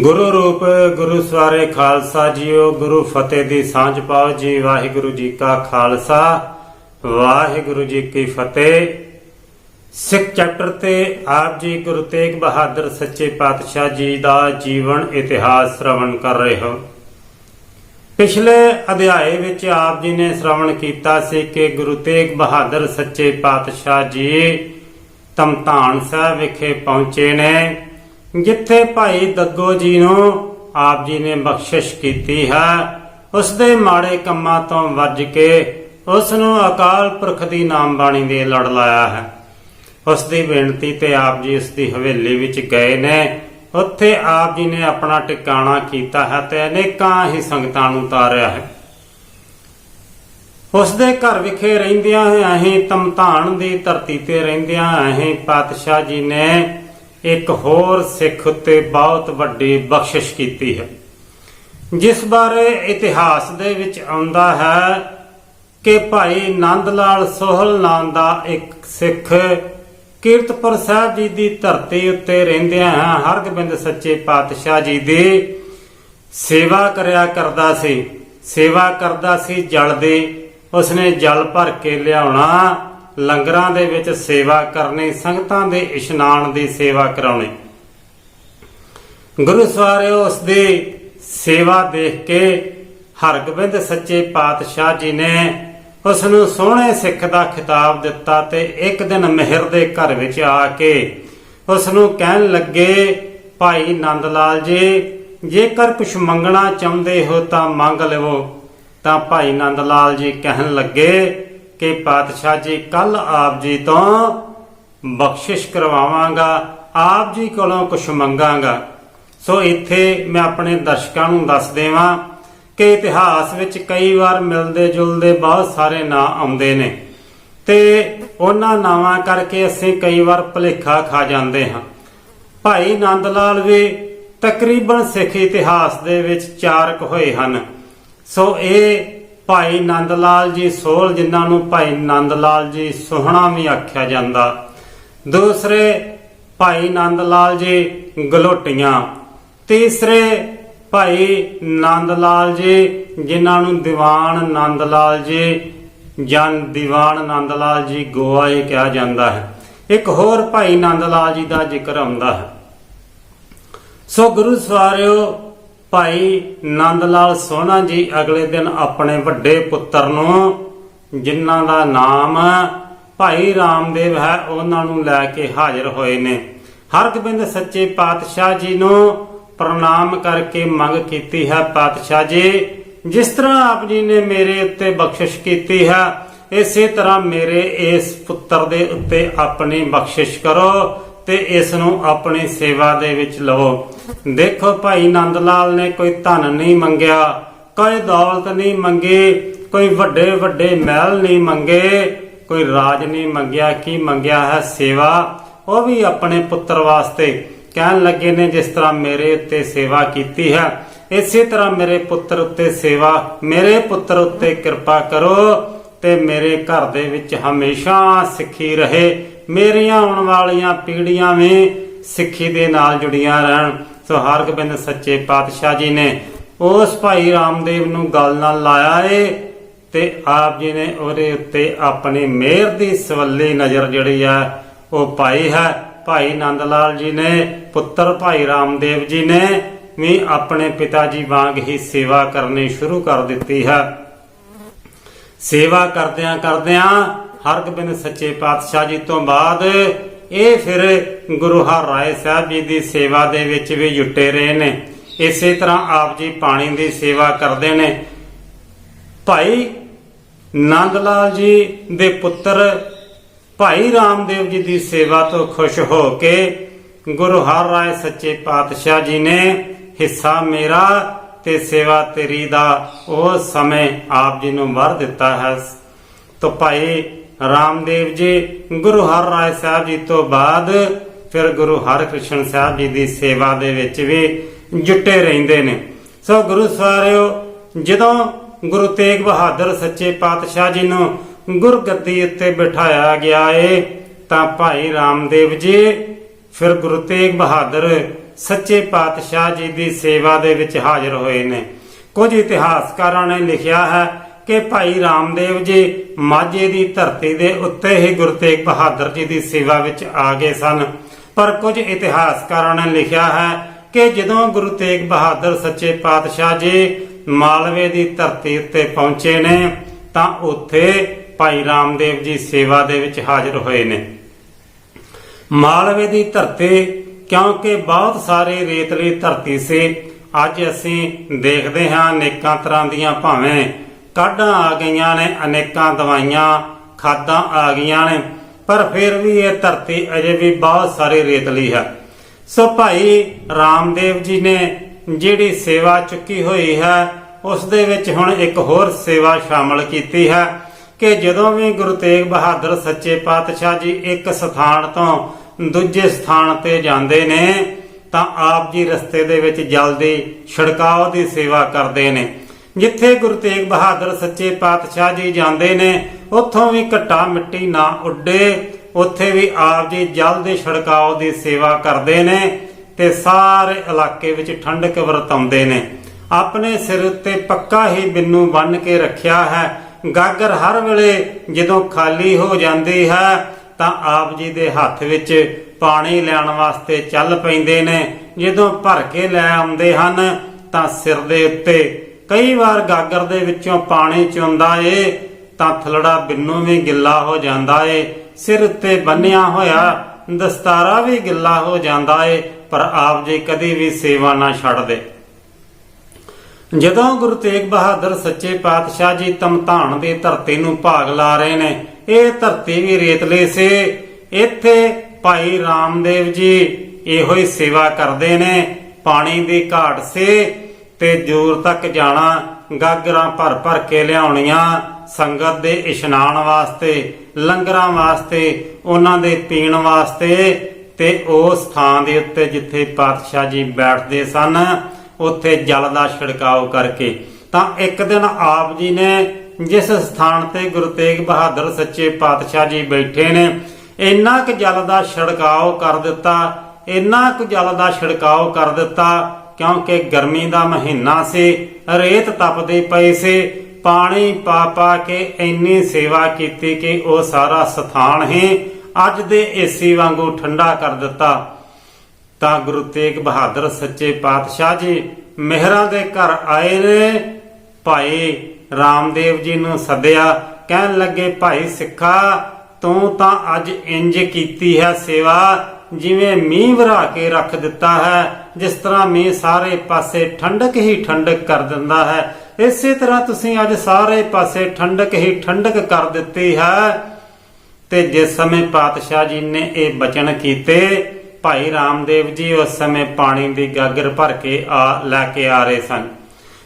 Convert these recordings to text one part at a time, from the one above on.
ਗੁਰੂ ਰੂਪ, ਗੁਰੂ ਸਵਾਰੇ ਖਾਲਸਾ ਜੀਓ, ਗੁਰੂ ਫਤਿਹ ਦੀ ਸਾਂਝ ਪਾਓ ਜੀ, ਵਾਹਿਗੁਰੂ ਜੀ ਕਾ ਖਾਲਸਾ, ਵਾਹਿਗੁਰੂ ਜੀ ਕੀ ਫਤਿਹ। ਸਿੱਖ ਚੈਪਟਰ ਤੇ ਆਪ ਜੀ ਗੁਰੂ ਤੇਗ ਬਹਾਦਰ ਸੱਚੇ ਪਾਤਸ਼ਾਹ ਜੀ ਦਾ ਜੀਵਨ ਇਤਿਹਾਸ ਸ਼੍ਰਵਣ ਕਰ ਰਹੇ ਹੋ। ਪਿਛਲੇ ਅਧਿਆਏ ਵਿੱਚ ਆਪ ਜੀ ਨੇ ਸ਼੍ਰਵਣ ਕੀਤਾ ਸੀ ਕਿ ਗੁਰੂ ਤੇਗ ਬਹਾਦਰ ਸੱਚੇ ਪਾਤਸ਼ਾਹ ਜੀ ਤਮਤਾਨ ਸਾਹਿਬ ਵਿਖੇ ਪਹੁੰਚੇ ਨੇ। ਜਿੱਥੇ ਭਾਈ ਦੱਗੋ ਜੀ ਨੂੰ ਆਪ ਜੀ ਨੇ ਬਖਸ਼ਿਸ਼ ਕੀਤੀ ਹੈ ਉਸ ਦੇ ਮਾੜੇ ਕੰਮਾਂ ਤੋਂ ਵੱਜ ਕੇ ਉਸ ਨੂੰ ਅਕਾਲ ਪੁਰਖ ਦੀ ਨਾਮ ਬਾਣੀ ਦੇ ਲੜ ਲਾਇਆ ਹੈ। ਉਸ ਦੀ ਬੇਨਤੀ ਤੇ ਆਪ ਜੀ ਉਸ ਦੀ ਹਵੇਲੀ ਵਿੱਚ ਗਏ ਨੇ। ਉੱਥੇ ਆਪ ਜੀ ਨੇ ਆਪਣਾ ਟਿਕਾਣਾ ਕੀਤਾ ਹੈ ਤੇ ਅਨੇਕਾਂ ਹੀ ਸੰਗਤਾਂ ਨੂੰ ਤਾਰਿਆ ਹੈ। ਉਸ ਦੇ ਘਰ ਵਿਖੇ ਰਹਿੰਦਿਆਂ ਅਸੀਂ ਹੀ ਤਮਤਾਨ ਦੀ ਧਰਤੀ ਤੇ ਰਹਿੰਦਿਆਂ ਅਸੀਂ ਪਾਤਸ਼ਾਹ ਜੀ ਨੇ ਇੱਕ ਹੋਰ ਸਿੱਖ ਉੱਤੇ ਬਹੁਤ ਵੱਡੀ ਬਖਸ਼ਿਸ਼ ਕੀਤੀ ਹੈ। ਜਿਸ ਬਾਰੇ ਇਤਿਹਾਸ ਦੇ ਵਿੱਚ ਆਉਂਦਾ ਹੈ ਕਿ ਭਾਈ ਨੰਦ ਲਾਲ ਸੋਹਲ ਨਾਂ ਦਾ ਇੱਕ ਸਿੱਖ ਕੀਰਤਪੁਰ ਸਾਹਿਬ ਜੀ ਦੀ ਧਰਤੀ ਉੱਤੇ ਰਹਿੰਦਿਆਂ ਹਰਗੋਬਿੰਦ ਸੱਚੇ ਪਾਤਸ਼ਾਹ ਜੀ ਦੀ ਸੇਵਾ ਕਰਿਆ ਕਰਦਾ ਸੀ। ਸੇਵਾ ਕਰਦਾ ਸੀ ਜਲ ਦੀ। ਉਸਨੇ ਜਲ ਭਰ ਕੇ ਲਿਆਉਣਾ ਲੰਗਰਾਂ ਦੇ ਵਿੱਚ ਸੇਵਾ ਕਰਨੀ, ਸੰਗਤਾਂ ਦੇ ਇਸ਼ਨਾਨ ਦੀ ਸੇਵਾ ਕਰਾਉਣੀ। ਗੁਰੂ ਸਵਾਰਿਓ, ਉਸ ਦੀ ਸੇਵਾ ਦੇਖ ਕੇ ਹਰਗੋਬਿੰਦ ਸੱਚੇ ਪਾਤਸ਼ਾਹ ਜੀ ਨੇ ਉਸ ਨੂੰ ਸੋਹਣੇ ਸਿੱਖ ਦਾ ਖਿਤਾਬ ਦਿੱਤਾ ਤੇ ਇੱਕ ਦਿਨ ਮਿਹਰ ਦੇ ਘਰ ਵਿੱਚ ਆ ਕੇ ਉਸ ਨੂੰ ਕਹਿਣ ਲੱਗੇ, ਭਾਈ ਨੰਦ ਲਾਲ ਜੀ, ਜੇਕਰ ਕੁਝ ਮੰਗਣਾ ਚਾਹੁੰਦੇ ਹੋ ਤਾਂ ਮੰਗ ਲਵੋ ਤਾਂ ਭਾਈ ਨੰਦ ਲਾਲ ਜੀ ਕਹਿਣ ਲੱਗੇ ਕਿ ਪਾਤਸ਼ਾਹ ਜੀ ਕੱਲ ਆਪ ਜੀ ਤੋਂ ਬਖਸ਼ਿਸ਼ ਕਰਵਾਵਾਂਗਾ, ਆਪ ਜੀ ਕੋਲੋਂ ਕੁਝ ਮੰਗਾਂਗਾ। ਸੋ ਇੱਥੇ ਮੈਂ ਆਪਣੇ ਦਰਸ਼ਕਾਂ ਨੂੰ ਦੱਸ ਦੇਵਾਂ ਕਿ ਇਤਿਹਾਸ ਵਿੱਚ ਕਈ ਵਾਰ ਮਿਲਦੇ ਜੁਲਦੇ ਬਹੁਤ ਸਾਰੇ ਨਾਂ ਆਉਂਦੇ ਨੇ ਤੇ ਉਹਨਾਂ ਨਾਵਾਂ ਕਰਕੇ ਅਸੀਂ ਕਈ ਵਾਰ ਭੁਲੇਖਾ ਖਾ ਜਾਂਦੇ ਹਾਂ। ਭਾਈ ਨੰਦ ਲਾਲ ਵੀ ਤਕਰੀਬਨ ਸਿੱਖ ਇਤਿਹਾਸ ਦੇ ਵਿੱਚ ਚਾਰਕ ਹੋਏ ਹਨ। ਸੋ ਇਹ ਭਾਈ ਨੰਦ ਲਾਲ ਜੀ ਸੋਹਲ, ਜਿਨ੍ਹਾਂ ਨੂੰ ਭਾਈ ਨੰਦ ਲਾਲ ਜੀ ਸੋਹਣਾ ਵੀ ਆਖਿਆ ਜਾਂਦਾ। ਦੂਸਰੇ ਭਾਈ ਨੰਦ ਲਾਲ ਜੀ ਗਲੋਟੀਆਂ। ਤੀਸਰੇ ਭਾਈ ਨੰਦ ਲਾਲ ਜੀ, ਜਿਨ੍ਹਾਂ ਨੂੰ ਦੀਵਾਨ ਨੰਦ ਲਾਲ ਜੀ ਜਾਂ ਦੀਵਾਨ ਨੰਦ ਲਾਲ ਜੀ ਗੋਆ ਇਹ ਕਿਹਾ ਜਾਂਦਾ ਹੈ। ਇੱਕ ਹੋਰ ਭਾਈ ਨੰਦ ਲਾਲ ਜੀ ਦਾ ਜ਼ਿਕਰ ਆਉਂਦਾ ਹੈ। ਸੋ ਗੁਰੂ ਸਵਾਰਿਓ ਭਾਈ ਨੰਦ ਲਾਲ ਸੋਹਣਾ ਜੀ ਅਗਲੇ ਦਿਨ ਆਪਣੇ ਵੱਡੇ ਪੁੱਤਰ ਨੂੰ, ਜਿਨ੍ਹਾਂ ਦਾ ਨਾਮ ਭਾਈ ਰਾਮਦੇਵ ਹੈ, ਉਹਨਾਂ ਨੂੰ ਲੈ ਕੇ ਹਾਜ਼ਰ ਹੋਏ ਨੇ। ਹਰਗੋਬਿੰਦ ਸੱਚੇ ਪਾਤਸ਼ਾਹ ਜੀ ਨੂੰ ਪ੍ਰਣਾਮ ਕਰਕੇ ਮੰਗ ਕੀਤੀ ਹੈ, ਪਾਤਸ਼ਾਹ ਜੀ, ਜਿਸ ਤਰ੍ਹਾਂ ਆਪ ਜੀ ਨੇ ਮੇਰੇ ਉੱਤੇ ਬਖਸ਼ਿਸ਼ ਕੀਤੀ ਹੈ, ਇਸੇ ਤਰ੍ਹਾਂ ਮੇਰੇ ਇਸ ਪੁੱਤਰ ਦੇ ਉੱਤੇ ਆਪਣੀ ਬਖਸ਼ਿਸ਼ ਕਰੋ ਤੇ ਇਸ ਨੂੰ ਆਪਣੀ ਸੇਵਾ ਦੇ ਵਿੱਚ ਲਵੋ। ਦੇਖੋ ਭਾਈ ਨੰਦ ਲਾਲ ਨੇ ਕੋਈ ਧਨ ਨਹੀਂ ਮੰਗਿਆ, ਕੋਈ ਦੌਲਤ ਨਹੀਂ ਮੰਗੀ, ਕੋਈ ਵੱਡੇ ਵੱਡੇ ਮਹਿਲ ਨਹੀਂ ਮੰਗੇ, ਕੋਈ ਰਾਜ ਨਹੀਂ ਮੰਗਿਆ, ਕੀ ਮੰਗਿਆ ਹੈ ਸੇਵਾ? ਉਹ ਵੀ ਆਪਣੇ ਪੁੱਤਰ ਵਾਸਤੇ ਕਹਿਣ ਲੱਗੇ ਨੇ, ਜਿਸ ਤਰ੍ਹਾਂ ਮੇਰੇ ਉੱਤੇ ਸੇਵਾ ਕੀਤੀ ਹੈ, ਇਸੇ ਤਰ੍ਹਾਂ ਮੇਰੇ ਪੁੱਤਰ ਉੱਤੇ ਸੇਵਾ, ਮੇਰੇ ਪੁੱਤਰ ਉੱਤੇ ਕਿਰਪਾ ਕਰੋ ਤੇ ਮੇਰੇ ਘਰ ਦੇ ਵਿੱਚ ਹਮੇਸ਼ਾ ਸਿੱਖੀ ਰਹੇ, ਮੇਰੀਆਂ ਆਉਣ ਵਾਲੀਆਂ ਪੀੜ੍ਹੀਆਂ ਵੀ ਸਿੱਖੀ ਦੇ ਨਾਲ ਜੁੜੀਆਂ ਰਹਿਣ। ਸੋ ਹਰਗੋਬਿੰਦ ਸੱਚੇ ਪਾਤਸ਼ਾਹ ਜੀ ਨੇ ਉਸ ਭਾਈ ਰਾਮਦੇਵ ਨੂੰ ਗੱਲ ਨਾਲ ਲਾਇਆ ਏ ਤੇ ਆਪ ਜੀ ਨੇ ਉਹਦੇ ਉੱਤੇ ਆਪਣੀ ਮਿਹਰ ਦੀ ਸਵੱਲੀ ਨਜ਼ਰ ਜਿਹੜੀ ਆ ਉਹ ਪਾਈ ਹੈ। ਭਾਈ ਨੰਦ ਲਾਲ ਜੀ ਨੇ, ਪੁੱਤਰ ਭਾਈ ਰਾਮਦੇਵ ਜੀ ਨੇ ਵੀ ਆਪਣੇ ਪਿਤਾ ਜੀ ਵਾਂਗ ਹੀ ਸੇਵਾ ਕਰਨੀ ਸ਼ੁਰੂ ਕਰ ਦਿੱਤੀ ਹੈ। ਸੇਵਾ ਕਰਦਿਆਂ ਕਰਦਿਆਂ ਹਰਗੋਬਿੰਦ ਸੱਚੇ ਪਾਤਸ਼ਾਹ ਜੀ ਤੋਂ ਬਾਅਦ ਇਹ ਫਿਰ ਗੁਰੂ ਹਰਿਰਾਏ ਸਾਹਿਬ ਜੀ ਦੀ ਸੇਵਾ ਦੇ ਵਿੱਚ ਵੀ ਜੁਟੇ ਰਹੇ ਨੇ। ਇਸੇ ਤਰ੍ਹਾਂ ਆਪ ਜੀ ਪਾਣੀ ਦੀ ਸੇਵਾ ਕਰਦੇ ਨੇ। ਭਾਈ ਨੰਦ ਲਾਲ ਜੀ ਦੇ ਪੁੱਤਰ ਭਾਈ ਰਾਮਦੇਵ ਜੀ ਦੀ ਸੇਵਾ ਤੋਂ ਖੁਸ਼ ਹੋ ਕੇ ਗੁਰੂ ਹਰ ਰਾਏ ਸੱਚੇ ਪਾਤਸ਼ਾਹ ਜੀ ਨੇ ਹਿੱਸਾ ਮੇਰਾ ਤੇ ਸੇਵਾ ਤੇਰੀ ਦਾ ਉਹ ਸਮੇਂ ਆਪ ਜੀ ਨੂੰ ਵਰ ਦਿੱਤਾ ਹੈ। ਤੋ ਭਾਈ ਰਾਮਦੇਵ ਜੀ, ਗੁਰੂ ਹਰ ਹਰਿਰਾਏ ਸਾਹਿਬ ਜੀ ਤੋਂ ਬਾਅਦ ਫਿਰ ਗੁਰੂ ਹਰਕ੍ਰਿਸ਼ਨ ਸਾਹਿਬ ਜੀ ਦੀ ਸੇਵਾ ਦੇ ਵਿੱਚ ਵੀ ਜੁਟੇ ਰਹਿੰਦੇ ਨੇ। ਸੋ ਗੁਰੂ ਸਵਾਰਿਓ, ਜਦੋਂ ਗੁਰੂ ਤੇਗ ਬਹਾਦਰ ਸੱਚੇ ਪਾਤਸ਼ਾਹ ਜੀ ਨੂੰ ਗੁਰਗੱਦੀ ਉੱਤੇ ਬਿਠਾਇਆ ਗਿਆ ਏ, ਤਾਂ ਭਾਈ ਰਾਮਦੇਵ ਜੀ, ਫਿਰ ਗੁਰੂ ਤੇਗ ਬਹਾਦਰ ਸੱਚੇ ਪਾਤਸ਼ਾਹ ਜੀ ਦੀ ਸੇਵਾ ਦੇ ਵਿੱਚ ਹਾਜ਼ਰ ਹੋਏ ਨੇ। ਕੁਝ ਇਤਿਹਾਸਕਾਰਾਂ ਨੇ ਲਿਖਿਆ ਹੈ ਕਿ ਭਾਈ ਰਾਮਦੇਵ ਜੀ ਮਾਝੇ ਦੀ ਧਰਤੀ ਦੇ ਉੱਤੇ ਹੀ ਗੁਰੂ ਤੇਗ ਬਹਾਦਰ ਜੀ ਦੀ ਸੇਵਾ ਵਿੱਚ ਆ ਗਏ ਸਨ। ਪਰ ਕੁਝ ਇਤਿਹਾਸਕਾਰਾਂ ਨੇ ਲਿਖਿਆ ਹੈ ਕਿ ਜਦੋਂ ਗੁਰੂ ਤੇਗ ਬਹਾਦਰ ਸੱਚੇ ਪਾਤਸ਼ਾਹ ਜੀ ਮਾਲਵੇ ਦੀ ਧਰਤੀ ਉੱਤੇ ਪਹੁੰਚੇ ਨੇ, ਤਾਂ ਉੱਥੇ ਭਾਈ ਰਾਮਦੇਵ ਜੀ ਸੇਵਾ ਦੇ ਵਿੱਚ ਹਾਜ਼ਰ ਹੋਏ ਨੇ। ਮਾਲਵੇ ਦੀ ਧਰਤੀ ਕਿਉਂਕਿ ਬਹੁਤ ਸਾਰੇ ਰੇਤਲੀ ਧਰਤੀ ਸੀ, ਅੱਜ ਅਸੀਂ ਦੇਖਦੇ ਹਾਂ ਅਨੇਕਾਂ ਤਰ੍ਹਾਂ ਦੀਆਂ ਭਾਵੇਂ ਕਾਢਾਂ ਆ ਗਈਆਂ ਨੇ, ਅਨੇਕਾਂ ਦਵਾਈਆਂ ਖਾਦਾਂ ਆ ਗਈਆਂ ਨੇ, ਪਰ ਫਿਰ ਵੀ ਇਹ ਧਰਤੀ ਅਜੇ ਵੀ ਬਹੁਤ ਸਾਰੀ ਰੇਤਲੀ ਹੈ। ਸੋ ਭਾਈ ਰਾਮਦੇਵ ਜੀ ਨੇ ਜਿਹੜੀ ਸੇਵਾ ਚੁੱਕੀ ਹੋਈ ਹੈ, ਉਸ ਦੇ ਵਿੱਚ ਹੁਣ ਇੱਕ ਹੋਰ ਸੇਵਾ ਸ਼ਾਮਲ ਕੀਤੀ ਹੈ ਕਿ ਜਦੋਂ ਵੀ ਗੁਰੂ ਤੇਗ ਬਹਾਦਰ ਸੱਚੇ ਪਾਤਸ਼ਾਹ ਜੀ ਇੱਕ ਸਥਾਨ ਤੋਂ ਦੂਜੇ ਸਥਾਨ ਤੇ ਜਾਂਦੇ ਨੇ, ਤਾਂ ਆਪ ਜੀ ਰਸਤੇ ਦੇ ਵਿੱਚ ਜਲਦੀ ਛੜਕਾਓ ਦੀ ਸੇਵਾ ਕਰਦੇ ਨੇ। ਜਿੱਥੇ ਗੁਰੂ ਤੇਗ ਬਹਾਦਰ ਸੱਚੇ ਪਾਤਸ਼ਾਹ ਜੀ ਜਾਂਦੇ ਨੇ, ਉੱਥੋਂ ਵੀ ਘੱਟਾ ਮਿੱਟੀ ਨਾ ਉੱਡੇ, ਉੱਥੇ ਵੀ ਆਪ ਜੀ ਜਲਦੀ ਛੜਕਾਓ ਦੀ ਸੇਵਾ ਕਰਦੇ ਨੇ ਤੇ ਸਾਰੇ ਇਲਾਕੇ ਵਿੱਚ ਠੰਡਕ ਵਰਤਾਉਂਦੇ ਨੇ। ਆਪਣੇ ਸਿਰ ਉੱਤੇ ਪੱਕਾ ਹੀ ਬਿੰਨੂ ਬੰਨ ਕੇ ਰੱਖਿਆ ਹੈ। ਗਾਗਰ ਹਰ ਵੇਲੇ ਜਦੋਂ ਖਾਲੀ ਹੋ ਜਾਂਦੀ ਹੈ, ਤਾਂ ਆਪ ਜੀ ਦੇ ਹੱਥ ਵਿੱਚ ਪਾਣੀ ਲੈਣ ਵਾਸਤੇ ਚੱਲ ਪੈਂਦੇ ਨੇ। ਜਦੋਂ ਭਰ ਕੇ ਲੈ ਆਉਂਦੇ ਹਨ, ਤਾਂ ਸਿਰ ਦੇ ਉੱਤੇ ਕਈ ਵਾਰ ਗਾਗਰ ਦੇ ਵਿੱਚੋਂ ਪਾਣੀ ਚੁੰਦਾ ਏ, ਤਾਂ ਥਲੜਾ ਬਿੰਨੂ ਵੀ ਗਿੱਲਾ ਹੋ ਜਾਂਦਾ ਏ। ਸਿਰ ਉੱਤੇ ਬੰਨਿਆ ਹੋਇਆ ਦਸਤਾਰਾ ਵੀ ਗਿੱਲਾ ਹੋ ਜਾਂਦਾ ਏ, ਪਰ ਆਪ ਜੀ ਕਦੇ ਵੀ ਸੇਵਾ ਨਾ ਛੱਡਦੇ। ਜਦੋਂ ਗੁਰੂ ਤੇਗ ਬਹਾਦਰ ਸੱਚੇ ਪਾਤਸ਼ਾਹ ਜੀ ਤਮਤਾਨ ਦੀ ਧਰਤੀ ਨੂੰ ਭਾਗ ਲਾ ਰਹੇ ਨੇ, ਇਹ ਧਰਤੀ ਵੀ ਰੇਤਲੇ ਸੇ। ਇੱਥੇ ਭਾਈ ਰਾਮਦੇਵ ਜੀ ਇਹੋ ਹੀ ਸੇਵਾ ਕਰਦੇ ਨੇ, ਪਾਣੀ ਦੀ ਘਾਟ ਸੇ ਤੇ ਦੂਰ ਤੱਕ ਜਾਣਾ, ਗਾਗਰਾਂ ਭਰ ਭਰ ਕੇ ਲਿਆਉਣੀਆਂ, ਸੰਗਤ ਦੇ ਇਸ਼ਨਾਨ ਵਾਸਤੇ, ਲੰਗਰਾਂ ਵਾਸਤੇ, ਉਹਨਾਂ ਦੇ ਪੀਣ ਵਾਸਤੇ, ਤੇ ਉਸ ਥਾਂ ਦੇ ਉੱਤੇ ਜਿੱਥੇ ਪਾਤਸ਼ਾਹ ਜੀ ਬੈਠਦੇ ਸਨ, ਉੱਥੇ ਜਲ ਦਾ ਛਿੜਕਾਓ ਕਰਕੇ। ਤਾਂ ਇੱਕ ਦਿਨ ਆਪ ਜੀ ਨੇ ਜਿਸ ਸਥਾਨ ਤੇ ਗੁਰੂ ਤੇਗ ਬਹਾਦਰ ਸੱਚੇ ਪਾਤਸ਼ਾਹ ਜੀ ਬੈਠੇ ਨੇ, ਇੰਨਾ ਕੁ ਜਲ ਦਾ ਛਿੜਕਾਓ ਕਰ ਦਿੱਤਾ, ਇੰਨਾ ਕੁ ਜਲ ਦਾ ਛਿੜਕਾਓ ਕਰ ਦਿੱਤਾ ਕਿਉਂਕਿ ਗਰਮੀ ਦਾ ਮਹੀਨਾ ਸੀ, ਰੇਤ ਤਪਦੀ ਪਏ ਸੀ। ਪਾਣੀ ਪਾ ਪਾ ਕੇ ਇੰਨੀ ਸੇਵਾ ਕੀਤੀ ਕਿ ਉਹ ਸਾਰਾ ਸਥਾਨ ਹੀ ਅੱਜ ਦੇ ਏਸੀ ਵਾਂਗੂ ਠੰਡਾ ਕਰ ਦਿੱਤਾ। ਤਾਂ ਗੁਰੂ ਤੇਗ ਬਹਾਦਰ ਸੱਚੇ ਪਾਤਸ਼ਾਹ ਜੀ ਮਿਹਰਾਂ ਦੇ ਘਰ ਆਏ ਨੇ। ਭਾਈ ਰਾਮਦੇਵ ਜੀ ਨੂੰ ਸੱਦਿਆ, ਕਹਿਣ ਲੱਗੇ, ਭਾਈ ਸਿੱਖਾ, ਤੂੰ ਤਾਂ ਅੱਜ ਇੰਜ ਕੀਤੀ ਹੈ ਸੇਵਾ ਜਿਵੇਂ ਮੀਂਹ ਵਰਾ ਕੇ ਰੱਖ ਦਿੱਤਾ ਹੈ, ਜਿਸ ਤਰ੍ਹਾਂ ਮੀਂਹ ਸਾਰੇ ਪਾਸੇ ਠੰਡਕ ਹੀ ਠੰਡਕ ਕਰ ਦਿੰਦਾ ਹੈ। ਇਸੇ ਤਰ੍ਹਾਂ ਤੁਸੀਂ ਅੱਜ ਸਾਰੇ ਪਾਸੇ ਠੰਡਕ ਹੀ ਠੰਡਕ ਕਰ ਦਿੱਤੀ ਹੈ। ਤੇ ਜਿਸ ਸਮੇਂ ਪਾਤਸ਼ਾਹ ਜੀ ਨੇ ਇਹ ਬਚਨ ਕੀਤੇ, ਭਾਈ ਰਾਮਦੇਵ ਜੀ ਉਸ ਸਮੇਂ ਪਾਣੀ ਦੀ ਗਾਗਰ ਭਰ ਕੇ ਆ, ਲੈ ਕੇ ਆ ਰਹੇ ਸਨ।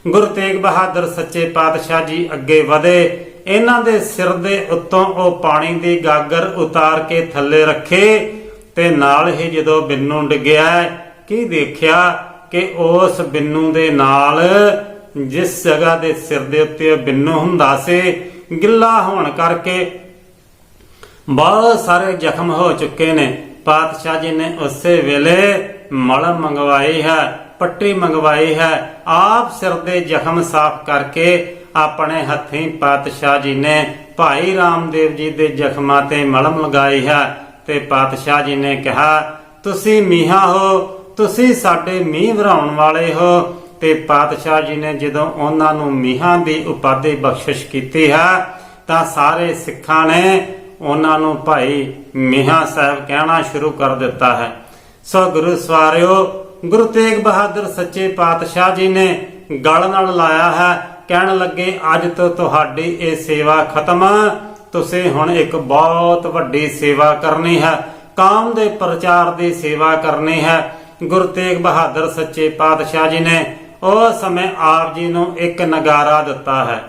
ਗੁਰੂ ਤੇਗ ਬਹਾਦਰ ਸੱਚੇ ਪਾਤਸ਼ਾਹ ਜੀ ਅੱਗੇ ਵਧੇ। ਇਹਨਾਂ ਦੇ ਸਿਰ ਦੇ ਉੱਤੋਂ ਉਹ ਪਾਣੀ ਦੀ ਗਾਗਰ ਉਤਾਰ ਕੇ ਥੱਲੇ ਰੱਖੇ। ਤੇ ਨਾਲ ਹੀ ਜਦੋਂ ਬਿੰਨੂ ਡਿੱਗਿਆ, ਕੀ ਦੇਖਿਆ ਕਿ ਉਸ ਬਿੰਨੂ ਦੇ ਨਾਲ ਜਿਸ ਜਗ੍ਹਾ ਦੇ ਸਿਰ ਦੇ ਉੱਤੇ ਉਹ ਬਿੰਨੂ ਹੁੰਦਾ ਸੀ, ਗਿੱਲਾ ਹੋਣ ਕਰਕੇ ਬਹੁਤ ਸਾਰੇ ਜ਼ਖਮ ਹੋ ਚੁੱਕੇ ਨੇ। ਪਾਤਸ਼ਾਹ ਜੀ ਨੇ ਉਸੇ ਵੇਲੇ ਮਲਮ ਮੰਗਵਾਈ ਹੈ, ਪੱਟੀ ਮੰਗਵਾਈ ਹੈ, ਆਪ ਸਿਰ ਦੇ ਜ਼ਖਮ ਸਾਫ਼ ਕਰਕੇ ਆਪਣੇ ਹੱਥੀਂ ਪਾਤਸ਼ਾਹ ਜੀ ਨੇ ਭਾਈ ਰਾਮਦੇਵ ਜੀ ਦੇ ਜ਼ਖਮਾਂ ਤੇ ਮਲਮ ਲਗਾਈ ਹੈ। ਤੇ ਪਾਤਸ਼ਾਹ ਜੀ ਨੇ ਕਿਹਾ, ਤੁਸੀਂ ਮੀਹਾਂ ਹੋ, ਤੁਸੀਂ ਸਾਡੇ ਮੀਂਹ ਵਰਾਉਣ ਵਾਲੇ ਹੋ। ਤੇ ਪਾਤਸ਼ਾਹ ਜੀ ਨੇ ਜਦੋਂ ਉਹਨਾਂ ਨੂੰ ਮੀਹਾਂ ਦੀ ਉਪਾਧੀ ਬਖਸ਼ਿਸ਼ ਕੀਤੀ ਹੈ, ਤਾਂ ਸਾਰੇ ਸਿੱਖਾਂ ਨੇ ਉਹਨਾਂ ਨੂੰ ਭਾਈ ਮੀਹਾਂ ਸਾਹਿਬ ਕਹਿਣਾ ਸ਼ੁਰੂ ਕਰ ਦਿੱਤਾ ਹੈ। ਸੋ ਗੁਰੂ ਸਵਾਰਿਓ, ਗੁਰੂ ਤੇਗ ਬਹਾਦਰ ਸੱਚੇ ਪਾਤਸ਼ਾਹ ਜੀ ਨੇ ਗਲ ਨਾਲ ਲਾਇਆ ਹੈ, ਕਹਿਣ ਲੱਗੇ, ਅੱਜ ਤੋਂ ਤੁਹਾਡੀ ਇਹ ਸੇਵਾ ਖਤਮ ਤੁਸੀਂ ਹੁਣ ਇੱਕ ਬਹੁਤ ਵੱਡੀ ਸੇਵਾ ਕਰਨੀ ਹੈ। ਕਾਮ ਦੇ ਪ੍ਰਚਾਰ ਦੀ ਸੇਵਾ ਕਰਨੀ ਹੈ। ਗੁਰੂ ਤੇਗ ਬਹਾਦਰ ਸੱਚੇ ਪਾਤਸ਼ਾਹ ਜੀ ਨੇ ਉਸ ਸਮੇਂ ਆਪ ਜੀ ਨੂੰ ਇੱਕ ਨਗਾਰਾ ਦਿੱਤਾ ਹੈ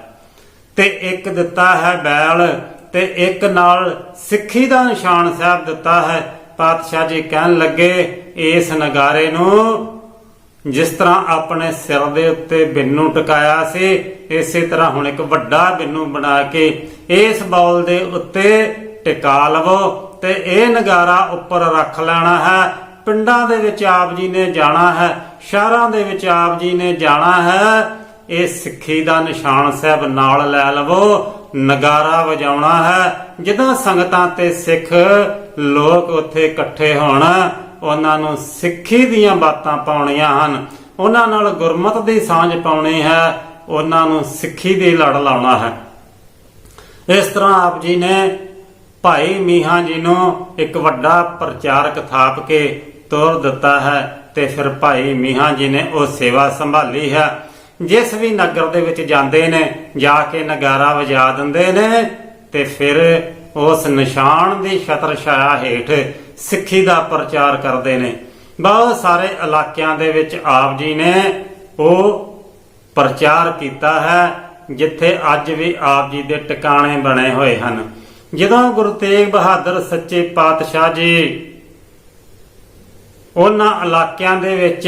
ਤੇ ਇੱਕ ਦਿੱਤਾ ਹੈ ਬੈਲ ਤੇ ਇੱਕ ਨਾਲ ਸਿੱਖੀ ਦਾ ਨਿਸ਼ਾਨ ਸਾਹਿਬ ਦਿੱਤਾ ਹੈ। ਪਾਤਸ਼ਾਹ ਜੀ ਕਹਿਣ ਲੱਗੇ, ਇਸ ਨਗਾਰੇ ਨੂੰ ਜਿਸ ਤਰ੍ਹਾਂ ਆਪਣੇ ਸਿਰ ਦੇ ਉੱਤੇ ਬਿੰਨੂ ਟਿਕਾਇਆ ਸੀ, ਇਸੇ ਤਰ੍ਹਾਂ ਹੁਣ ਇੱਕ ਵੱਡਾ ਬਿੰਨੂ ਬਣਾ ਕੇ ਇਸ ਬੌਲ ਦੇ ਉੱਤੇ ਟਿਕਾ ਲਵੋ ਤੇ ਇਹ ਨਗਾਰਾ ਉੱਪਰ ਰੱਖ ਲੈਣਾ ਹੈ। ਪਿੰਡਾਂ ਦੇ ਵਿੱਚ ਆਪ ਜੀ ਨੇ ਜਾਣਾ ਹੈ, ਸ਼ਹਿਰਾਂ ਦੇ ਵਿੱਚ ਆਪ ਜੀ ਨੇ ਜਾਣਾ ਹੈ। ਇਹ ਸਿੱਖੀ ਦਾ ਨਿਸ਼ਾਨ ਸਾਹਿਬ ਨਾਲ ਲੈ ਲਵੋ, ਨਗਾਰਾ ਵਜਾਉਣਾ ਹੈ। ਜਦੋਂ ਸੰਗਤਾਂ ਤੇ ਸਿੱਖ ਲੋਕ ਉੱਥੇ ਇਕੱਠੇ ਹੋਣ ਉਹਨਾਂ ਨੂੰ ਸਿੱਖੀ ਦੀਆਂ ਬਾਤਾਂ ਪਾਉਣੀਆਂ ਹਨ। ਉਹਨਾਂ ਨਾਲ ਗੁਰਮਤ ਦੀ ਸਾਂਝ ਪਾਉਣੀ ਹੈ। ਉਹਨਾਂ ਨੂੰ ਸਿੱਖੀ ਦੀ ਲੜ ਲਾਉਣਾ ਹੈ। ਇਸ ਤਰ੍ਹਾਂ ਆਪ ਜੀ ਨੇ ਭਾਈ ਮੀਹਾਂ ਜੀ ਨੂੰ ਇੱਕ ਵੱਡਾ ਪ੍ਰਚਾਰਕ ਥਾਪ ਕੇ ਤੋਰ ਦਿੱਤਾ ਹੈ ਤੇ ਫਿਰ ਭਾਈ ਮੀਹਾਂ ਜੀ ਨੇ ਉਹ ਸੇਵਾ ਸੰਭਾਲੀ ਹੈ। ਜਿਸ ਵੀ ਨਗਰ ਦੇ ਵਿੱਚ ਜਾਂਦੇ ਨੇ, ਜਾ ਕੇ ਨਗਾਰਾ ਵਜਾ ਦਿੰਦੇ ਨੇ ਤੇ ਫਿਰ ਉਸ ਨਿਸ਼ਾਨ ਦੀ ਛਤਰ ਛਾਇਆ ਹੇਠ ਸਿੱਖੀ ਦਾ ਪ੍ਰਚਾਰ ਕਰਦੇ ਨੇ। ਬਹੁਤ ਸਾਰੇ ਇਲਾਕਿਆਂ ਦੇ ਵਿੱਚ ਆਪ ਜੀ ਨੇ ਉਹ ਪ੍ਰਚਾਰ ਕੀਤਾ ਹੈ, ਜਿੱਥੇ ਅੱਜ ਵੀ ਆਪ ਜੀ ਦੇ ਟਿਕਾਣੇ ਬਣੇ ਹੋਏ ਹਨ। ਜਦੋਂ ਗੁਰੂ ਤੇਗ ਬਹਾਦਰ ਸੱਚੇ ਪਾਤਸ਼ਾਹ ਜੀ ਉਹਨਾਂ ਇਲਾਕਿਆਂ ਦੇ ਵਿੱਚ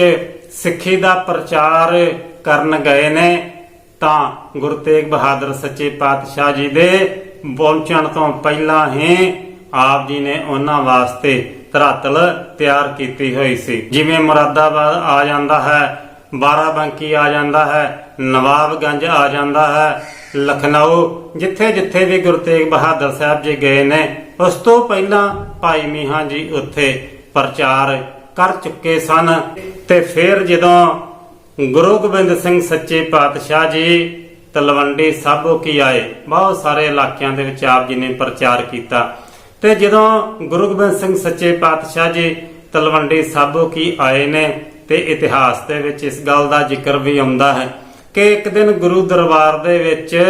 ਸਿੱਖੀ ਦਾ ਪ੍ਰਚਾਰ ਕਰਨ ਗਏ ਨੇ, ਤਾਂ ਗੁਰੂ ਤੇਗ ਬਹਾਦਰ ਸੱਚੇ ਪਾਤਸ਼ਾਹ ਜੀ ਦੇ ਪਹੁੰਚਣ ਤੋਂ ਪਹਿਲਾਂ ਹੀ ਆਪ ਜੀ ਨੇ ਉਹਨਾਂ ਵਾਸਤੇ ਧਰਾਤਲ ਤਿਆਰ ਕੀਤੀ ਹੋਈ ਸੀ। ਜਿਵੇਂ ਮੁਰਾਦਾਬਾਦ ਆ ਜਾਂਦਾ ਹੈ, ਬਾਰਾਬੰਕੀ ਆ ਜਾਂਦਾ ਹੈ, ਨਵਾਬਗੰਜ ਆ ਜਾਂਦਾ ਹੈ, ਲਖਨਊ ਜਿੱਥੇ ਜਿੱਥੇ ਵੀ ਗੁਰੂ ਤੇਗ ਬਹਾਦਰ ਸਾਹਿਬ ਜੀ ਗਏ ਨੇ, ਉਸ ਤੋਂ ਪਹਿਲਾਂ ਭਾਈ ਮੀਹਾਂ ਜੀ ਉੱਥੇ ਪ੍ਰਚਾਰ ਕਰ ਚੁੱਕੇ ਸਨ ਤੇ ਫਿਰ ਜਦੋਂ ਗੁਰੂ ਗੋਬਿੰਦ ਸਿੰਘ ਸੱਚੇ ਪਾਤਸ਼ਾਹ ਜੀ ਤਲਵੰਡੀ ਸਾਬੋ ਕੀ ਆਏ, ਬਹੁਤ ਸਾਰੇ ਇਲਾਕਿਆਂ ਦੇ ਵਿੱਚ ਆਪ ਜੀ ਨੇ ਪ੍ਰਚਾਰ ਕੀਤਾ। ਤੇ ਜਦੋਂ ਗੁਰੂ ਗੋਬਿੰਦ ਸਿੰਘ ਸੱਚੇ ਪਾਤਸ਼ਾਹ ਜੀ ਤਲਵੰਡੀ ਸਾਬੋ ਕੀ ਆਏ ਨੇ ਤੇ ਇਤਿਹਾਸ ਦੇ ਵਿੱਚ ਇਸ ਗੱਲ ਦਾ ਜ਼ਿਕਰ ਵੀ ਆਉਂਦਾ ਹੈ ਕਿ ਇੱਕ ਦਿਨ ਗੁਰੂ ਦਰਬਾਰ ਦੇ ਵਿੱਚ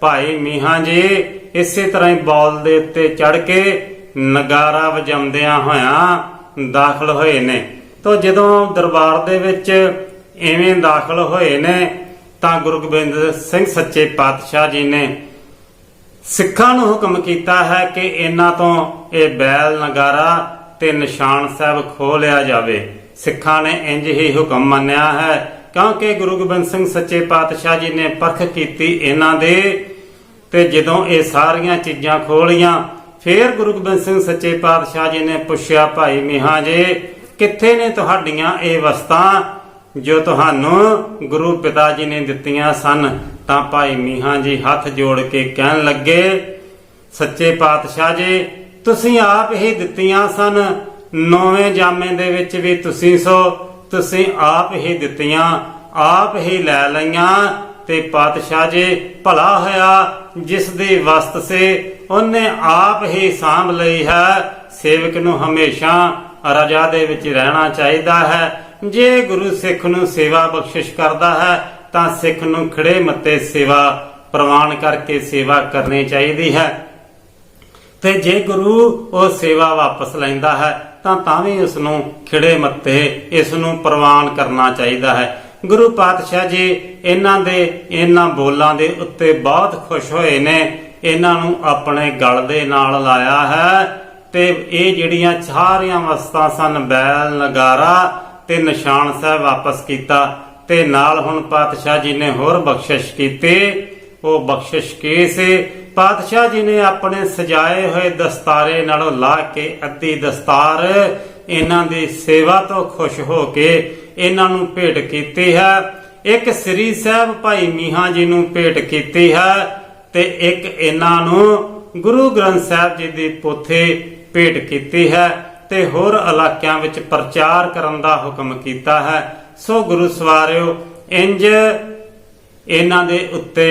ਭਾਈ ਮੀਹਾਂ ਜੀ ਇਸੇ ਤਰ੍ਹਾਂ ਹੀ ਬੌਲ ਦੇ ਉੱਤੇ ਚੜ ਕੇ ਨਗਾਰਾ ਵਜਾਉਂਦਿਆਂ ਹੋਇਆਂ ਦਾਖਲ ਹੋਏ ਨੇ। ਤਾਂ ਜਦੋਂ ਦਰਬਾਰ ਦੇ ਵਿੱਚ ਐਵੇਂ ਦਾਖਲ ਹੋਏ ਨੇ ਤਾਂ ਗੁਰੂ ਗੋਬਿੰਦ ਸਿੰਘ ਸੱਚੇ ਪਾਤਸ਼ਾਹ ਜੀ ਨੇ ਸਿੱਖਾਂ ਨੂੰ ਹੁਕਮ ਕੀਤਾ ਹੈ ਕਿ ਇਹਨਾਂ ਤੋਂ ਇਹ ਬੈਲ ਨਗਾਰਾ ਤੇ ਨਿਸ਼ਾਨ ਸਾਹਿਬ ਖੋ ਲਿਆ ਜਾਵੇ। ਸਿੱਖਾਂ ਨੇ ਇੰਜ ਹੀ ਹੁਕਮ ਮੰਨਿਆ ਹੈ, ਕਿਉਂਕਿ ਗੁਰੂ ਗੋਬਿੰਦ ਸਿੰਘ ਸੱਚੇ ਪਾਤਸ਼ਾਹ ਜੀ ਨੇ ਪਰਖ ਕੀਤੀ ਇਹਨਾਂ ਦੇ ਤੇ ਜਦੋਂ ਇਹ ਸਾਰੀਆਂ ਚੀਜ਼ਾਂ ਖੋਲੀਆਂ, ਫੇਰ ਗੁਰੂ ਗੋਬਿੰਦ ਸਿੰਘ ਸੱਚੇ ਪਾਤਸ਼ਾਹ ਜੀ ਨੇ ਪੁੱਛਿਆ, ਭਾਈ ਮੀਹਾਂ ਜੀ, ਕਿੱਥੇ ਨੇ ਤੁਹਾਡੀਆਂ ਇਹ ਵਸਤਾਂ ਜੋ ਤੁਹਾਨੂੰ ਗੁਰੂ ਪਿਤਾ ਜੀ ਨੇ ਦਿੱਤੀਆਂ ਸਨ? ਤਾਂ ਭਾਈ ਮੀਹਾਂ ਜੀ ਹੱਥ ਜੋੜ ਕੇ ਕਹਿਣ ਲੱਗੇ, ਸੱਚੇ ਪਾਤਸ਼ਾਹ ਜੀ, ਤੁਸੀਂ ਆਪ ਹੀ ਦਿੱਤੀਆਂ ਸਨ। ਨੌਵੇਂ ਜਾਮੇ ਦੇ ਵਿੱਚ ਵੀ ਤੁਸੀਂ ਸੋ। ਤੁਸੀਂ ਆਪ ਹੀ ਦਿੱਤੀਆਂ, ਆਪ ਹੀ ਲੈ ਲਈਆਂ। ਤੇ ਪਾਤਸ਼ਾਹ ਜੀ, ਭਲਾ ਹੋਇਆ, ਜਿਸ ਦੀ ਵਸਤ ਸੇ ਉਹਨੇ ਆਪ ਹੀ ਸਾਂਭ ਲਈ ਹੈ। ਸੇਵਕ ਨੂੰ ਹਮੇਸ਼ਾ ਰਜਾ ਦੇ ਵਿੱਚ ਰਹਿਣਾ ਚਾਹੀਦਾ ਹੈ। ਜੇ ਗੁਰੂ ਸਿੱਖ ਨੂੰ ਸੇਵਾ ਬਖਸ਼ਿਸ਼ ਕਰਦਾ ਹੈ ਤਾਂ ਸਿੱਖ ਨੂੰ ਖੜੇ ਮੱਤੇ ਸੇਵਾ ਪ੍ਰਵਾਨ ਕਰਕੇ ਸੇਵਾ ਕਰਨੀ ਚਾਹੀਦੀ ਹੈ। ਤੇ ਜੇ ਗੁਰੂ ਉਹ ਸੇਵਾ ਵਾਪਸ ਲੈਂਦਾ ਹੈ, ਤਾਂ ਤਾਂ ਵੀ ਉਸ ਨੂੰ ਖਿੜੇ ਮੱਤੇ ਇਸ ਨੂੰ ਪ੍ਰਵਾਨ ਕਰਨਾ ਚਾਹੀਦਾ ਹੈ। ਗੁਰੂ ਪਾਤਸ਼ਾਹ ਜੀ ਇਹਨਾਂ ਦੇ, ਇਹਨਾਂ ਬੋਲਾਂ ਦੇ ਉੱਤੇ ਬਹੁਤ ਖੁਸ਼ ਹੋਏ ਨੇ। ਇਹਨਾਂ ਨੂੰ ਆਪਣੇ ਗਲ ਦੇ ਨਾਲ ਲਾਇਆ ਹੈ ਤੇ ਇਹ ਜਿਹੜੀਆਂ ਸਾਰੀਆਂ ਵਸਤਾਂ ਸਨ, ਬੈਲ, ਨਗਾਰਾ ਤੇ ਨਿਸ਼ਾਨ ਸਾਹਿਬ ਵਾਪਸ ਕੀਤਾ। ਤੇ ਨਾਲ ਹੁਣ ਪਾਤਸ਼ਾਹ ਜੀ ਨੇ ਹੋਰ ਬਖਸ਼ਿਸ਼ ਕੀਤੀ। ਉਹ ਬਖਸ਼ਿਸ਼ ਕੀ ਸੀ? ਪਾਤਸ਼ਾਹ ਜੀ ਨੇ ਆਪਣੇ ਸਜਾਏ ਹੋਏ ਦਸਤਾਰੇ ਨਾਲੋਂ ਲਾ ਕੇ ਅੱਧੀ ਦਸਤਾਰ ਇਹਨਾਂ ਦੀ ਸੇਵਾ ਤੋਂ ਖੁਸ਼ ਹੋ ਕੇ ਇਹਨਾਂ ਨੂੰ ਭੇਟ ਕੀਤੀ ਹੈ। ਇੱਕ ਸ੍ਰੀ ਸਾਹਿਬ ਭਾਈ ਮੀਹਾਂ ਜੀ ਨੂੰ ਭੇਟ ਕੀਤੀ ਹੈ ਤੇ ਇੱਕ ਇਹਨਾਂ ਨੂੰ ਗੁਰੂ ਗ੍ਰੰਥ ਸਾਹਿਬ ਜੀ ਦੀ ਪੋਥੀ ਭੇਟ ਕੀਤੀ ਹੈ ਤੇ ਹੋਰ ਇਲਾਕਿਆਂ ਵਿੱਚ ਪ੍ਰਚਾਰ ਕਰਨ ਦਾ ਹੁਕਮ ਕੀਤਾ ਹੈ। ਸੋ ਗੁਰੂ ਸਵਾਰਿਓ, ਇੰਜ ਇਹਨਾਂ ਦੇ ਉੱਤੇ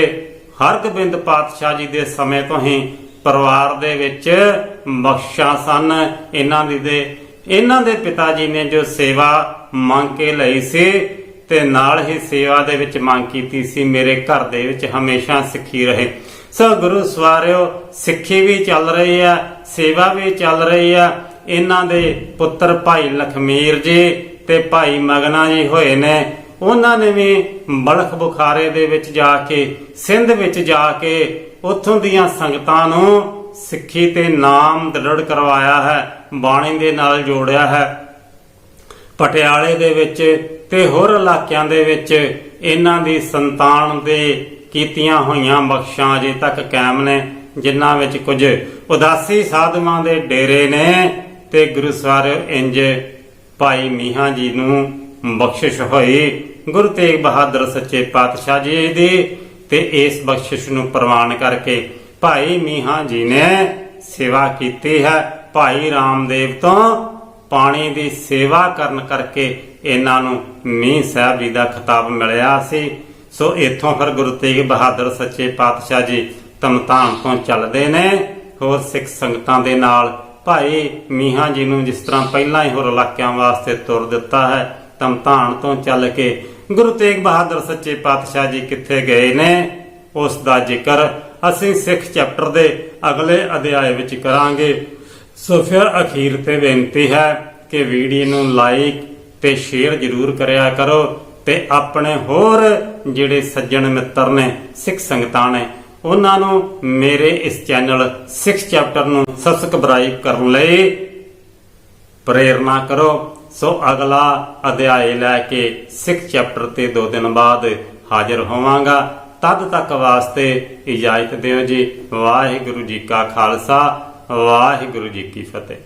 ਹਰਗੋਬਿੰਦ ਪਾਤਸ਼ਾਹ ਜੀ ਦੇ ਸਮੇਂ ਤੋਂ ਹੀ ਪਰਿਵਾਰ ਦੇ ਵਿੱਚ ਬਖਸ਼ਾਂ ਸਨ। ਇਹਨਾਂ ਦੀ ਦੇ ਇਹਨਾਂ ਦੇ ਪਿਤਾ ਜੀ ਨੇ ਜੋ ਸੇਵਾ ਮੰਗ ਕੇ ਲਈ ਸੀ ਤੇ ਨਾਲ ਹੀ ਸੇਵਾ ਦੇ ਵਿੱਚ ਮੰਗ ਕੀਤੀ ਸੀ, ਮੇਰੇ ਘਰ ਦੇ ਵਿੱਚ ਹਮੇਸ਼ਾ ਸਿੱਖੀ ਰਹੇ। ਸੋ ਗੁਰੂ ਸਵਾਰਿਓ, ਸਿੱਖੀ ਵੀ ਚੱਲ ਰਹੀ ਆ, ਸੇਵਾ ਵੀ ਚੱਲ ਰਹੀ ਆ। ਇਹਨਾਂ ਦੇ ਪੁੱਤਰ ਭਾਈ ਲਖਮੀਰ ਜੀ ਤੇ ਭਾਈ ਮਗਨਾ ਜੀ ਹੋਏ ਨੇ, ਉਹਨਾਂ ਨੇ ਵੀ ਬਲਖ ਬੁਖਾਰੇ ਦੇ ਵਿੱਚ ਜਾ ਕੇ, ਸਿੰਧ ਵਿੱਚ ਜਾ ਕੇ ਉੱਥੋਂ ਦੀਆਂ ਸੰਗਤਾਂ ਨੂੰ ਸਿੱਖੀ ਤੇ ਨਾਮ ਦ੍ਰਿੜ ਕਰਵਾਇਆ ਹੈ, ਬਾਣੀ ਦੇ ਨਾਲ ਜੋੜਿਆ ਹੈ। ਪਟਿਆਲੇ ਦੇ ਵਿੱਚ ਤੇ ਹੋਰ ਇਲਾਕਿਆਂ ਦੇ ਵਿੱਚ ਇਹਨਾਂ ਦੀ ਸੰਤਾਨ ਦੇ ਕੀਤੀਆਂ ਹੋਈਆਂ ਬਖਸ਼ਾਂ ਅਜੇ ਤੱਕ ਕਾਇਮ ਨੇ, ਜਿਨ੍ਹਾਂ ਵਿੱਚ ਕੁਝ ਉਦਾਸੀ ਸਾਧੂਆਂ ਦੇ ਡੇਰੇ ਨੇ ਤੇ ਗੁਰੂ ਸਵਾਰਿਓ ਇੰਜ ਭਾਈ ਮੀਹਾਂ ਜੀ ਨੂੰ ਬਖਸ਼ਿਸ਼ ਹੋਈ ਗੁਰੂ ਤੇਗ ਬਹਾਦਰ ਸੱਚੇ ਪਾਤਸ਼ਾਹ ਜੀ ਦੀ ਤੇ ਇਸ ਬਖਸ਼ਿਸ਼ ਨੂੰ ਪ੍ਰਵਾਨ ਕਰਕੇ ਭਾਈ ਮੀਆਂ ਜੀ ਨੇ ਸੇਵਾ ਕੀਤੀ ਹੈ। ਭਾਈ ਰਾਮਦੇਵ ਤੋਂ ਪਾਣੀ ਦੀ ਸੇਵਾ ਕਰਨ ਕਰਕੇ ਇਹਨਾਂ ਨੂੰ ਮੀਂਹ ਸਾਹਿਬ ਜੀ ਦਾ ਖਿਤਾਬ ਮਿਲਿਆ ਸੀ। ਸੋ ਇੱਥੋਂ ਫਿਰ ਗੁਰੂ ਤੇਗ ਬਹਾਦਰ ਸੱਚੇ ਪਾਤਸ਼ਾਹ ਜੀ ਤਮਤਾਨ ਤੋਂ ਚੱਲਦੇ ਨੇ। ਹੋਰ ਸਿੱਖ ਸੰਗਤਾਂ ਦੇ ਨਾਲ ਭਾਈ ਮੀਆਂ ਜੀ ਨੂੰ ਜਿਸ ਤਰ੍ਹਾਂ ਪਹਿਲਾਂ ਹੀ ਹੋਰ ਇਲਾਕਿਆਂ ਵਾਸਤੇ ਤੁਰ ਦਿੱਤਾ ਹੈ ਤਮਤਾਨ ਤੋਂ ਚੱਲ ਕੇ ਗੁਰੂ ਤੇਗ ਬਹਾਦਰ ਸੱਚੇ ਪਾਤਸ਼ਾਹ ਜੀ ਕਿੱਥੇ ਗਏ ਨੇ? ਉਸ ਦਾ ਜ਼ਿਕਰ ਅਸੀਂ ਸਿੱਖ ਚੈਪਟਰ ਦੇ ਅਗਲੇ ਅਧਿਆਏ ਵਿੱਚ ਕਰਾਂਗੇ। ਸੋ ਫਿਰ ਅਖੀਰ ਤੇ ਬੇਨਤੀ ਹੈ ਕਿ ਵੀਡੀਓ ਨੂੰ ਲਾਈਕ ਤੇ ਸ਼ੇਅਰ ਜ਼ਰੂਰ ਕਰਿਆ ਕਰੋ ਤੇ ਆਪਣੇ ਹੋਰ ਜਿਹੜੇ ਸੱਜਣ ਮਿੱਤਰ ਨੇ, ਸਿੱਖ ਸੰਗਤਾਂ ਨੇ ਉਹਨਾਂ ਨੂੰ ਮੇਰੇ ਇਸ ਚੈਨਲ ਸਿੱਖ ਚੈਪਟਰ ਨੂੰ ਸਬਸਕ੍ਰਾਈਬ ਕਰਨ ਲਈ ਪ੍ਰੇਰਣਾ ਕਰੋ। ਸੋ ਅਗਲਾ ਅਧਿਆਇ ਲੈ ਕੇ ਸਿੱਖ ਚੈਪਟਰ ਤੇ ਦੋ ਦਿਨ ਬਾਅਦ ਹਾਜ਼ਰ ਹੋਵਾਂਗਾ। ਤਦ ਤੱਕ ਵਾਸਤੇ ਇਜਾਜ਼ਤ ਦਿਓ ਜੀ। ਵਾਹਿਗੁਰੂ ਜੀ ਕਾ ਖਾਲਸਾ, ਵਾਹਿਗੁਰੂ ਜੀ ਕੀ ਫਤਿਹ।